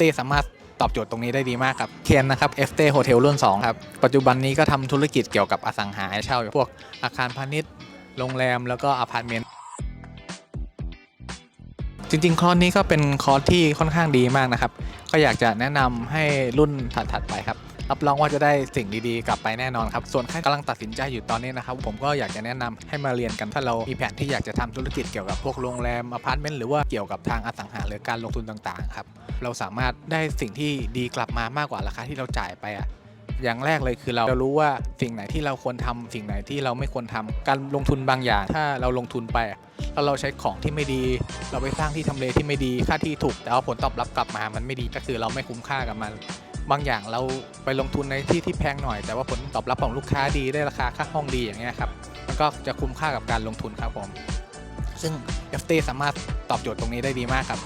FT สามารถตอบโจทย์ตรงนี้ได้ดีมากครับเคนนะครับ FT Hotel รุ่น 2 ครับ ปัจจุบันนี้ก็ทำธุรกิจเกี่ยวกับอสังหาให้เช่าพวกอาคารพาณิชย์ โรงแรมแล้วก็อพาร์ตเมนต์จริงๆ คอร์สนี้ก็เป็นคอร์สที่ค่อนข้างดีมากนะครับ ก็อยากจะแนะนำให้รุ่นถัดๆไปครับ รับรองว่าจะได้สิ่งดีๆ กลับไปแน่นอนครับ ส่วนใครกำลังตัดสินใจอยู่ตอนนี้นะครับ ผมก็อยากจะแนะนำให้มาเรียนกันถ้าเรามีแผนที่อยากจะทำธุรกิจเกี่ยวกับพวกโรงแรมอพาร์ตเมนต์หรือว่าเกี่ยวกับทางอสังหาหรือการลงทุนต่างๆครับเราสามารถได้สิ่งที่ดีกลับมามากกว่าราคาที่เราจ่ายไปอะอย่างแรกเลยคือเรารู้ว่าสิ่งไหนที่เราควรทำสิ่งไหนที่เราไม่ควรทำการลงทุนบางอย่าง ถ้าเราลงทุนไปแล้วเราใช้ของที่ไม่ดี เราไปสร้างที่ทำเลที่ไม่ดีค่าที่ถูก แต่ว่าผลตอบรับกลับมามันไม่ดีก็คือเราไม่คุ้มค่ากับมัน บางอย่างเราไปลงทุนในที่ที่แพงหน่อย แต่ว่าผลตอบรับของลูกค้าดีได้ราคาค่าห้องดีอย่างเงี้ยครับมันก็จะคุ้มค่ากับการลงทุนครับผม ซึ่ง FT สามารถตอบโจทย์ตรงนี้ได้ดีมากครับ